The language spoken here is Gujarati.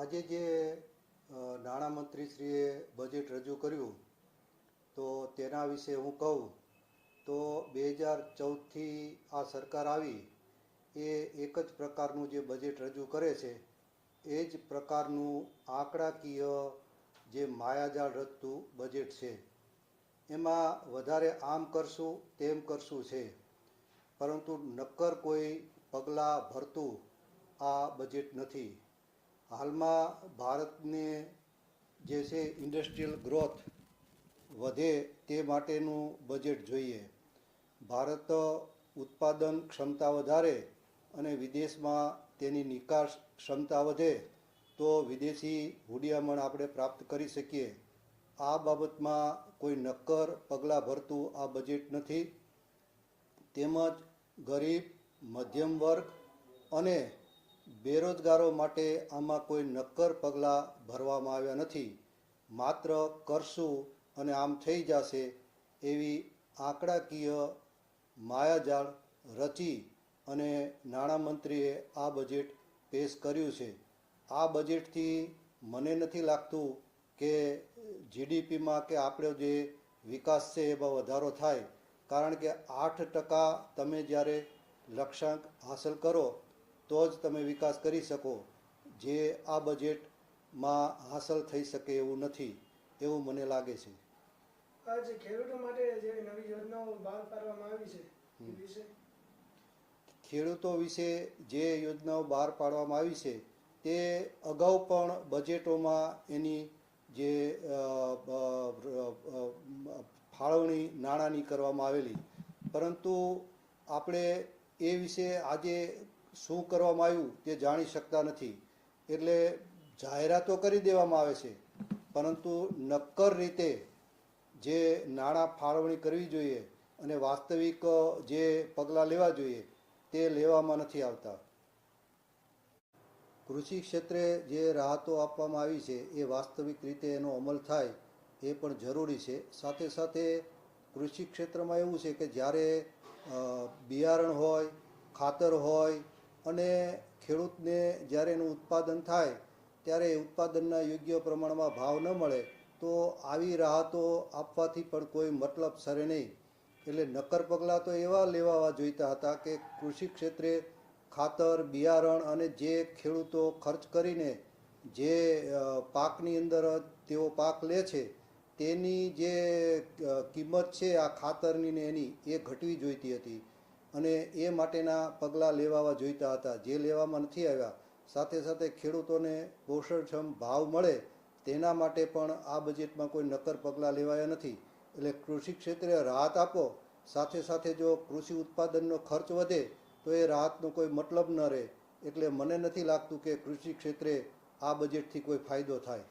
આજે જે નાણામંત્રીશ્રીએ બજેટ રજૂ કર્યું, તો તેના વિશે હું કહું, તો બે હજાર ચૌદથી આ સરકાર આવી, એ એક જ પ્રકારનું જે બજેટ રજૂ કરે છે, એ જ પ્રકારનું આંકડાકીય જે માયાજાળ રચતું બજેટ છે. એમાં વધારે આમ કરશું, તેમ કરશું છે, પરંતુ નક્કર કોઈ પગલાં ભરતું આ બજેટ નથી. હાલમાં ભારતને જે છે ઇન્ડસ્ટ્રીયલ ગ્રોથ વધે તે માટેનું બજેટ જોઈએ. ભારત ઉત્પાદન ક્ષમતા વધારે અને વિદેશમાં તેની નિકાસ ક્ષમતા વધે તો વિદેશી હુડિયામણ આપણે પ્રાપ્ત કરી શકીએ. આ બાબતમાં કોઈ નક્કર પગલાં ભરતું આ બજેટ નથી. તેમજ ગરીબ, મધ્યમ વર્ગ અને બેરોજગારો માટે આમાં કોઈ નક્કર પગલાં ભરવામાં આવ્યા નથી. માત્ર કરશું અને આમ થઈ જશે એવી આંકડાકીય માયાજાળ રચી અને નાણામંત્રીએ આ બજેટ પેશ કર્યું છે. આ બજેટથી મને નથી લાગતું કે જીડીપીમાં કે આપણો જે વિકાસ છે એમાં વધારો થાય. કારણ કે આઠ ટકા તમે જ્યારે લક્ષ્યાંક હાંસલ કરો તો જ તમે વિકાસ કરી શકો. જે આ બજેટમાં હાંસલ થઈ શકે એવું નથી એવું મને લાગે છે. આજ ખેડૂતો માટે જે નવી યોજનાઓ બહાર પાડવામાં આવી છે વિશે? ખેડૂતો વિશે જે યોજનાઓ બહાર પાડવામાં આવી છે તે અગાઉ પણ બજેટોમાં એની જે ફાળવણી નાણાંની કરવામાં આવેલી. પરંતુ આપણે એ વિશે આજે શું કરવામાં આવ્યું તે જાણી શકતા નથી. એટલે જાહેરાતો કરી દેવામાં આવે છે. પરંતુ નક્કર રીતે જે નાણાં ફાળવણી કરવી જોઈએ અને વાસ્તવિક જે પગલાં લેવા જોઈએ તે લેવામાં નથી આવતા. કૃષિ ક્ષેત્રે જે રાહતો આપવામાં આવી છે એ વાસ્તવિક રીતે એનો અમલ થાય એ પણ જરૂરી છે. સાથે સાથે કૃષિ ક્ષેત્રમાં એવું છે કે જ્યારે બિયારણ હોય, ખાતર હોય અને ખેડૂતને જ્યારે એનું ઉત્પાદન થાય, ત્યારે ઉત્પાદનના યોગ્ય પ્રમાણમાં ભાવ ન મળે, તો આવી રાહતો આપવાથી પણ કોઈ મતલબ સરે નહીં. એટલે નક્કર પગલાં તો એવા લેવા જોઈતા હતા કે કૃષિ ક્ષેત્રે ખાતર, બિયારણ અને જે ખેડૂતો ખર્ચ કરીને જે પાકની અંદર તેઓ પાક લે છે, તેની જે કિંમત છે આ ખાતરની ને એની, એ ઘટવી જોઈતી હતી. અને એ માટેના પગલાં લેવા જોઈતા હતા. જે લેવામાં નથી આવ્યા, સાથે સાથે ખેડૂતોને પોષણક્ષમ ભાવ મળે તેના માટે પણ આ બજેટમાં કોઈ નક્કર પગલાં લેવાયા નથી. એટલે કૃષિ ક્ષેત્રે રાહત આપો, સાથે સાથે જો કૃષિ ઉત્પાદનનો ખર્ચ વધે, તો એ રાહતનો કોઈ મતલબ ન રહે. એટલે મને નથી લાગતું કે કૃષિ ક્ષેત્રે આ બજેટથી કોઈ ફાયદો થાય.